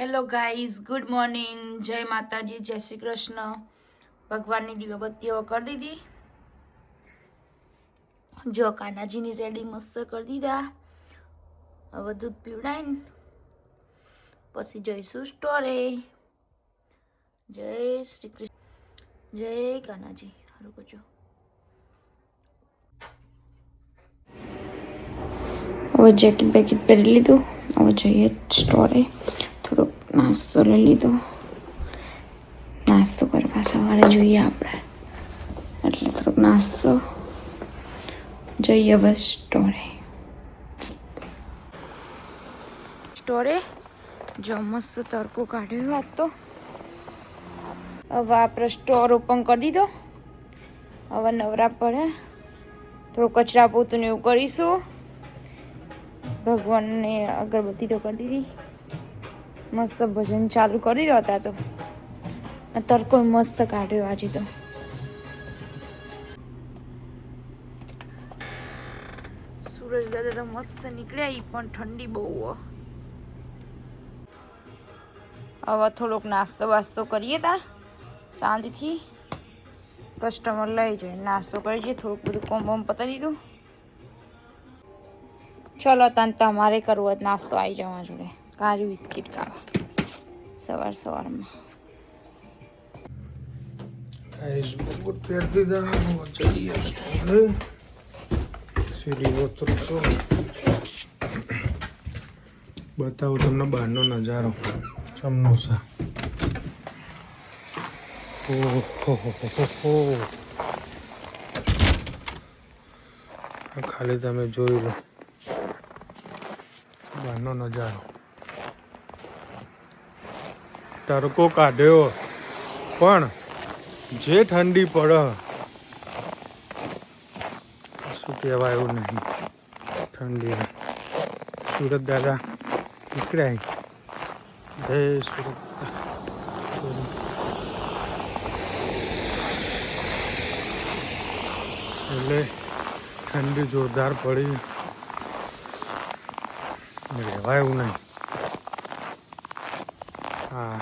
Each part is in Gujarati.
હેલો ગાઈઝ ગુડ મોર્નિંગ જય માતાજી જય શ્રી કૃષ્ણ ભગવાનની દીવાબત્તીઓ કરી દીધી. જો કાનાજીની રેડી મસ્ત કરી દીધા. હવે દૂધ પીવડાવીને પછી જઈશું સ્ટોરે. જય શ્રી કૃષ્ણ. જય કાનાજી. સારું કરજો. હવે જેકેટ બેકેટ પહેરી લીધું. હવે જઈએ સ્ટોરે. થોડોક નાસ્તો લઈ લીધો. નાસ્તો કરવા સવારે જોઈએ આપણે. એટલે થોડોક નાસ્તો જઈએ બસ સ્ટોરે. સ્ટોરે? જો મસ્ત તડકો કાઢ્યો આજ તો. હવે આપણે સ્ટોર ઓપન કરી દીધો. હવે નવરા પડે થોડું કચરા પોતું એવું કરીશું. ભગવાનને અગરબત્તી તો કરી દીધી. મસ્ત ભજન ચાલુ કરી દો હતા તો. અત્યારે કોઈ મસ્ત કાઢ્યો આજે તો. સૂરજ દાદા તો મસ્ત નીકળ્યા એ પણ ઠંડી બહુ હવે થોડોક નાસ્તો વાસ્તો કરીએ તા શાંતિથી કસ્ટમર લઈ જાય, નાસ્તો કરી છે, થોડુંક બધું કોમ બમ પતાવી દીધું. ચલો તને, તમારે કરવો નાસ્તો આવી જવા જોડે. કાજુ બિસ્કિટ ખાવા સવાર સવારમાં બતાવું તમને બહારનો નજારો સમોસા ઓહો ખાલી તમે જોઈ લો બહારનો નજારો તડકો કાઢ્યો. પણ જે ઠંડી પડે, શું કહેવાય એવું નહીં. ઠંડી સુરત દાદા નીકળ્યા જય સુરત. એટલે ઠંડી જોરદાર પડી. રહેવાય એવું નહીં. હા.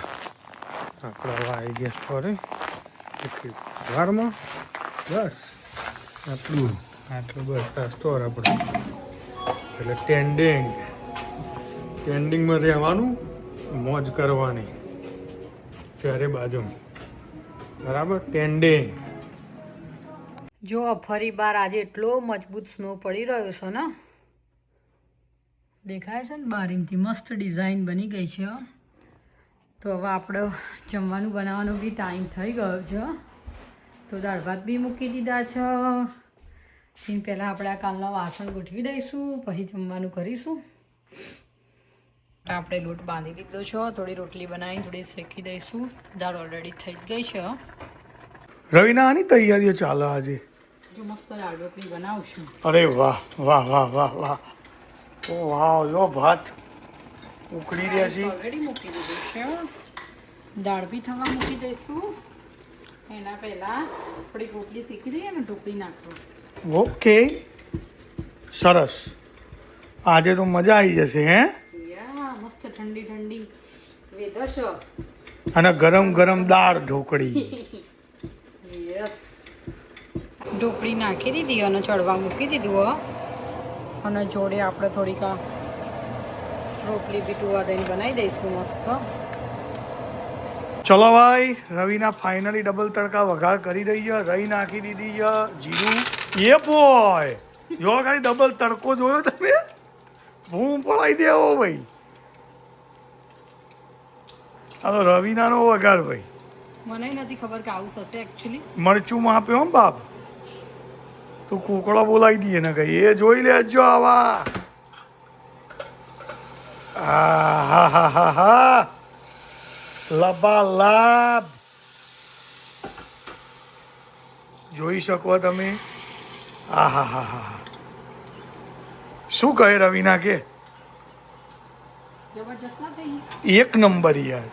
આપણે આવી ગયા સ્ટોરે વારમાં. બસ. આટલું. આટલું બસ. આ સ્ટોર આપણે. એટલે ટેન્ડિંગ ટેન્ડિંગમાં રહેવાનું, મોજ કરવાની. ચારે બાજુ બરાબર? ટેન્ડિંગ જો, ફરી બાર આજે એટલો મજબૂત સ્નો પડી રહ્યો છે ને. દેખાય છે ને બારીમથી મસ્ત ડિઝાઇન બની ગઈ છે, હો. તો હવે આપણે જમવાનું બનાવવાનો બી ટાઈમ થઈ ગયો છે તો દાળ ભાત બી મૂકી દીધા છે. પછી પહેલાં આપણે આ કાલના વાસણ ગોઠવી દઈશું પછી જમવાનું કરીશું. આપણે લોટ બાંધી દીધો છે થોડી રોટલી બનાવી થોડી શેકી દઈશું. દાળ ઓલરેડી થઈ જ ગઈ છે રવિના આની તૈયારીઓ ચાલે આજે? જો મસ્ત દાળ રોટલી બનાવશું. અરે વાહ વાહ વાહ વાહ વાહ. ઓ વાહ યો ભાત. ઉકળી રહ્યા છે ઓલરેડી મૂકી દીધું છે દાળ બી થવા મૂકી દઈશું. એના પહેલા થોડીક રોટલી શીખી દઈએ ને ઢોકળી નાખવું. ઓકે. સરસ. આજે તો મજા આવી જશે હે? મસ્ત ઠંડી ઠંડી વેધર છે. અને ગરમ ગરમ દાળ ઢોકળી. યસ ઢોકળી નાખી દીધી અને ચડવા મૂકી દીધું અને જોડે આપણે થોડીક આ રોટલી પીટુવા દઈને બનાવી દઈશું મસ્ત. ચલો ભાઈ રવિના ફાઇનલી ડબલ તડકા વઘાર કરી દઈ છે રઈ નાખી દીધી છે જીરું. એ બોય જો ખાલી ડબલ તડકો જોયો તમે? હું પડાવી દેવો ભાઈ. આ તો રવિનાનો વઘાર ભાઈ. મને નથી ખબર કે આવું થશે એકચ્યુઅલી મરચું માપ્યો બાપ? તું કોકડો બોલાવી દઈએ ને કઈ. એ જોઈ લેજો આવા. આ હા હા હા હા લબાલાબ જોઈ શકો તમે? આ હા હા હા હા શું કહે રવિના કે? ના એક નંબર યાર.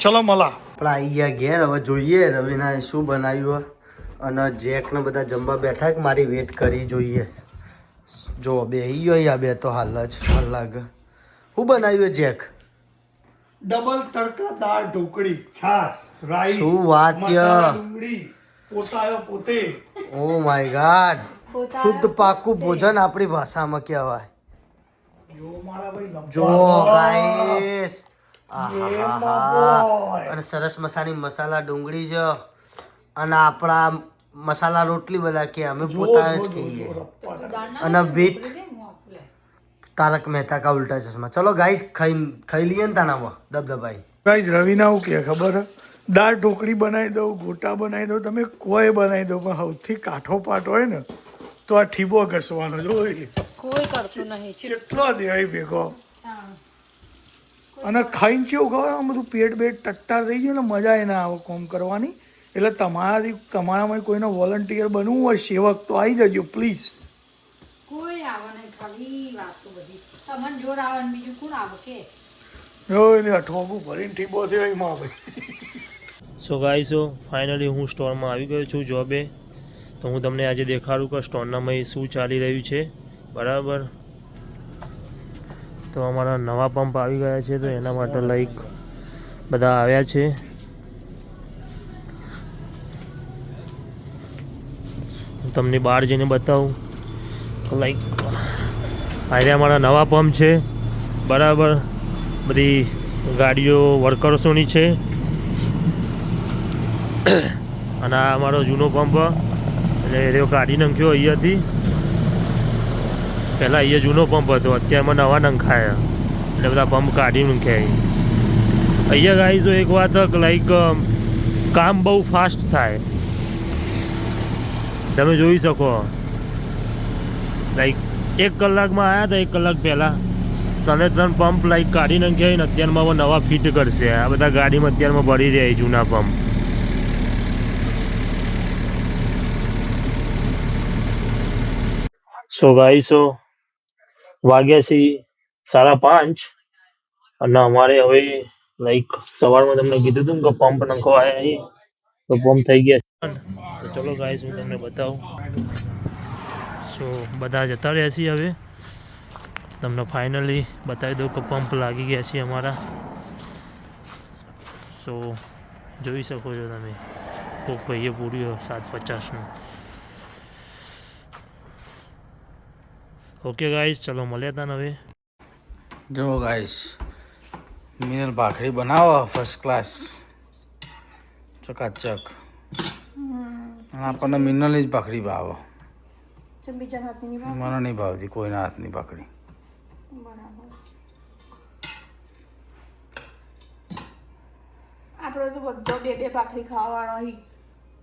ચલો મલા. પણ આવી ગયા ઘેર હવે જોઈએ રવિના શું બનાવ્યું હે. અને જેકને બધા જમવા બેઠા કે મારી વેટ કરી જોઈએ. જો બે ઈયો આ બે તો હાલ જ અલગ હું બનાવ્યું જેક? ડબલ તડકા દાળ ઢોકળી છાસ રાઈસ શું વાત? ડુંગળી પોતાયો પોતે. ઓ માય ગોડ શુદ્ધ પાકું ભોજન આપણી ભાષામાં કહેવાય. જો મારા ભાઈ લંબા ગાઈસ. અને સરસ મસાની મસાલા ડુંગળી છે અને આપણા મસાલા રોટલી બધા કે અમે પોતા જ કહીએ. જો. અને વિથ તારક મહેતા કા ઉલ્ટા ચશ્મા. ચલો ગાઈસ ખાઈ ખાઈ લઈએ ને તાનામાં. દબદબાઈ. ગાઈઝ રવિના હું કે ખબર? હે? દાળ ઢોકળી બનાવી દઉં ગોટા બનાવી દઉં તમે કોઈ બનાવી દો પણ સૌથી કાઠો પાટ હોય ને તો આ ઠીબો ઘસવાનો જો. કોઈ કરતું નહીં કેટલો દેવાય ભેગો. અને ખાઈને ચેવું ખબર? આમ બધું પેટ બેટ ટટ્ટાર થઈ ગયું ને મજા એ ના આવે કોમ કરવાની. એટલે તમારાથી તમારામાં કોઈનો વોલન્ટિયર બનવું હોય સેવક તો આવી જજો પ્લીઝ આવે નહીં ખાલી વાતો બધી. તમને જોર આવે ને બીજું કોણ આવે? કે? જો એટલે ઠોકું ભરીને ઠીબો થયો એમાં ભાઈ. સો ગાઈસો ફાઇનલી હું સ્ટોરમાં આવી ગયો છું જોબે તો હું તમને આજે દેખાડું કે સ્ટોરનામાં શું ચાલી રહ્યું છે. બરાબર? તો અમારા નવા પંપ આવી ગયા છે તો એના માટે લાઈક બધા આવ્યા છે. હું તમને બહાર જઈને બતાવું. લાઈક આજે અમારા નવા પંપ છે. બરાબર. બધી ગાડીઓ વર્કર્સોની છે. અને આ અમારો જૂનો પંપ એટલે એ કાઢી નાખ્યો અહીંયાથી. પહેલાં અહીંયા જૂનો પંપ હતો. અત્યારમાં નવા નંખાયા. એટલે બધા પંપ કાઢી નાખ્યા અહીંયા ગાઈઝો એક વાત લાઈક કામ બહુ ફાસ્ટ થાય. તમે જોઈ શકો. લાઈક એક કલાકમાં આવ્યા હતા એક કલાક પહેલાં. તને ત્રણ પંપ લાઈક કાઢી નાખ્યા ને અત્યારમાં હવે નવા ફિટ કરશે. આ બધા ગાડીમાં અત્યારમાં ભરી રહ્યા છે જૂના પંપ સો ગાઈસો વાગ્યા છે સાડા પાંચ. અને અમારે હવે લાઈક સવારમાં તમને કીધું હતું કે પંપ નંખો આવ્યા તો પંપ થઈ ગયા છે. તો ચલો ગાઈસ હું તમને બતાવું. સો બધા જતા રહ્યા છીએ હવે. તમને ફાઇનલી બતાવી દઉં કે પંપ લાગી ગયા છે અમારા. સો જોઈ શકો છો તમે. કોક ભાઈએ પૂર્યું સાત પચાસનું. ઓકે ગાઈસ ચલો મળ્યા હતા ને હવે. જો ગાઈસ મિનલ ભાખરી બનાવો ફર્સ્ટ ક્લાસ ચકાચક. આપણને મિનલની જ ભાખરી ભાવે. મને નહીં ભાવતી કોઈના હાથની ભાખરી આપણે તો બધો બે બે ભાખરી ખાવાવાળો હી.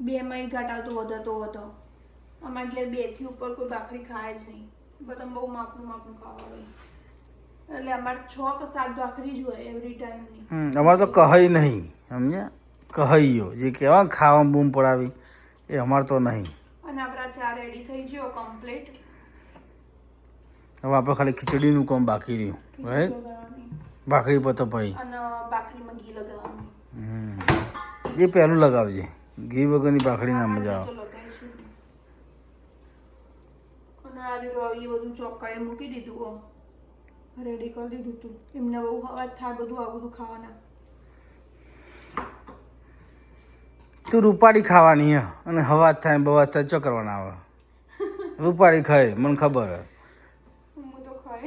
બે માં ઘટાડતો વધતો હતો. અમારા ઘેર બેથી ઉપર કોઈ ભાખરી ખાય જ નહીં. બધા બહુ માપનું માપનું ખાવાવાળો. એટલે અમારે છ કે સાત ભાખરી જ હોય એવરી ટાઈમની અમારે તો કહી નહીં સમજ્યા? કહીયો જે કહેવાય ખાવામાં ખાવા બૂમ પડાવી એ અમારે તો નહીં. અને આપણા ચા રેડી થઈ ગયો કમ્પ્લીટ હવે આપણે ખાલી ખીચડીનું કામ બાકી રહ્યું રાઈટ ભાખરી પતો ભાઈ. અને ભાખરીમાં ઘી લગાવવાનું. હમ. એ પહેલું લગાવજે. ઘી વગરની ભાખરી ના મજા આવે રવિ બધું કરીને મૂકી દીધું રેડી કરી દીધું તું. એમને બહુ અવાજ થાય બધું આ બધું ખાવાના. તું રૂપાળી ખાવાની હે. અને હવા થાય બવા થાય ચો કરવાના આવે રૂપાળી ખાય મને ખબર હે.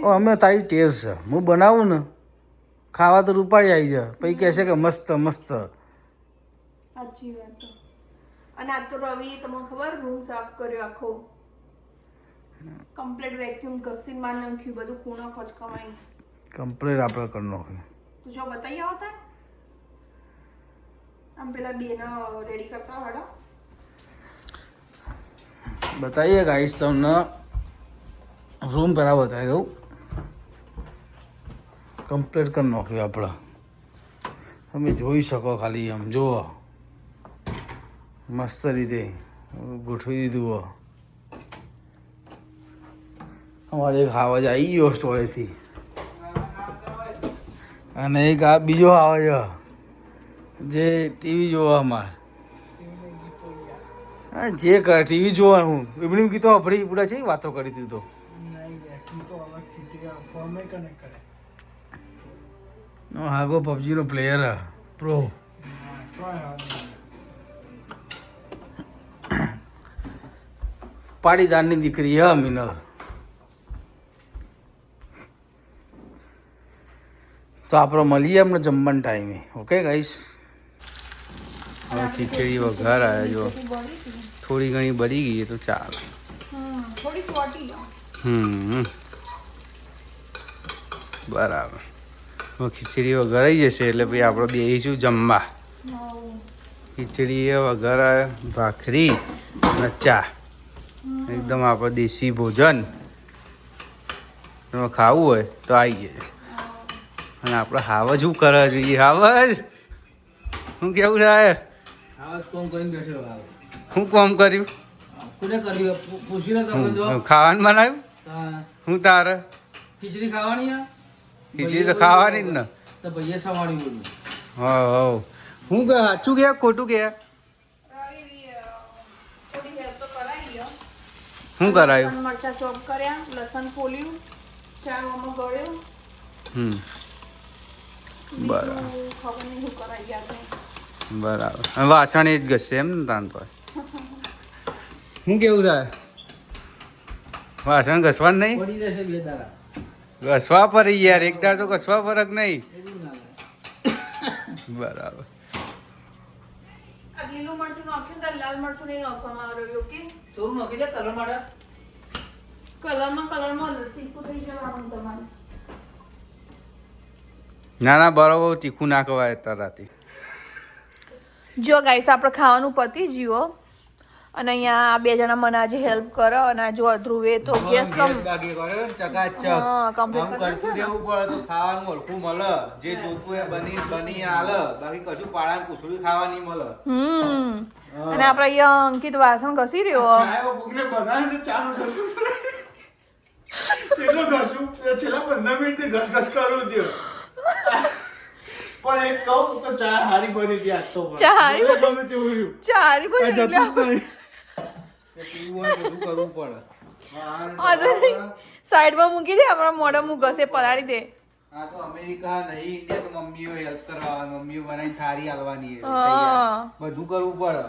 ઓ અમે તારી ટેવ છે. હું બનાવું ને ખાવા તો રૂપાળી આવી જાય. પછી કહેશે કે મસ્ત મસ્ત. સાચી વાત અને આ તો રવિ તમને ખબર રૂમ સાફ કર્યો આખો. કમ્પ્લીટ વેક્યુમ ઘસીને માર નાખ્યું બધું ખૂણો ખચકાવાઈ કમ્પ્લીટ આપણે કરી નાખ્યું. તું જો બતાવી આવો તાર. આમ પેલા બતાવીએ ગાઈસ તમને. રૂમ પહેલાં બતાવી દઉં. કમ્પ્લીટ કરી નાખ્યું આપણે. તમે જોઈ શકો ખાલી આમ જુઓ. મસ્ત રીતે ગોઠવી દીધું અમારે એક આવાજ આવી ગયો સ્ટોરેથી અને એક આ બીજો આવે છે જે ટીવી જોવા અમારે હા જે કર ટીવી જોવાનું. એમની ગીતો આપણી પૂરા છે વાતો કરી તું. તો હાગો પબજીનો પ્લેયર પ્રો પાટીદારની દીકરી હ મિનલ. તો આપણો મળીએ એમને જમવાના ટાઈમે ઓકે ગાઈશ હવે ખીચડી વઘાર આવ્યા. જો થોડી ઘણી બળી ગઈ તો ચાલ. હમ થોડી ચોટી હમ. બરાબર. હવે ખીચડી વઘારાઈ જશે એટલે પછી આપણે બેસીશું જમવા? ખીચડી વગર વઘાર ભાખરી અને ચા. એકદમ આપણે દેશી ભોજન. એમાં ખાવું હોય તો આવી જાય અને આપણે હાવજ શું કરે જોઈએ? હાવજ? શું કેવું થાય શું કામ કર્યું? હું ખાવાનું બનાવ્યું? હું. તારે? ખીચડી ખાવાની ખીચડી તો ખાવાની જ ને. તો ભાઈએ સવાણી બોલું. હા હા હું કે સાચું કે ખોટું લ્યો શું કરાયું? મરચા ચોપ કર્યા લસણ ફોલ્યું ચાર આમાં ગળ્યો. હમ. બરાબર. ખબર નહીં શું કરાવી આપણે બરાબર. વાસણ એ જ ઘસશે એમ ને તાન તો. શું કેવું થાય? વાસણ ઘસવાનું નહીં? પડી જશે બે દાડા. ઘસવા પર યાર એક દાડ તો ઘસવા ફરક નહીં. બરાબર. લીલું મરચું નાખ્યું તારે લાલ મરચું નહીં નાખવામાં આવ્યું ઓકે? થોડું નાખી દે કલર માટે. કલરમાં કલરમાં તીખું થઈ જવાનું તમારે. ના ના બરાબર તીખું ના ખવાય તરાથી. જો ગાઈસ આપણે ખાવાનું પતી જીવો અને અહીંયા આ બે જણા મને આજે હેલ્પ કરો અને આ જો ધ્રુવે તો ગેસ કમ બાકી કર્યો ચકાચક. હા કમ્પ્લીટ કરતું રહેવું પડે તો ખાવાનું હરખું મળે. જે જોતું એ બની બની હાલે. બાકી કશું પાડા પૂછડું ખાવા મળે. હમ. અને આપણે અહીંયા અંકિત વાસણ ઘસી રહ્યો છેલ્લા પંદર મિનિટથી ઘસ ઘસ કરું પણ એક કહું તો ચા હારી બની ગઈ આજ તો ચા હારી ગમે તેવું રહ્યું. હારી બની બધી જતું નહીં. કરવું પડે? સાઈડમાં મૂકી દે અમારા મોઢા મું ઘસે પલાળી દે. આ તો અમેરિકા નહીં ઇન્ડિયા તો મમ્મીઓ હેલ્પ કરવા મમ્મીઓ બનાવી થારી આલવાની. હા. બધું કરવું પડે.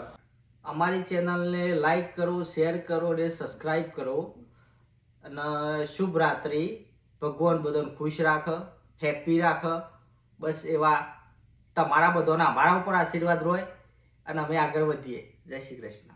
અમારી ચેનલને લાઈક કરો શેર કરો અને સબસ્ક્રાઈબ કરો. અને શુભ રાત્રિ. ભગવાન બધાને ખુશ રાખ હેપી રાખ. બસ એવા તમારા બધાના, અમારા ઉપર આશીર્વાદ રહે અને અમે આગળ વધીએ. જય શ્રી કૃષ્ણ.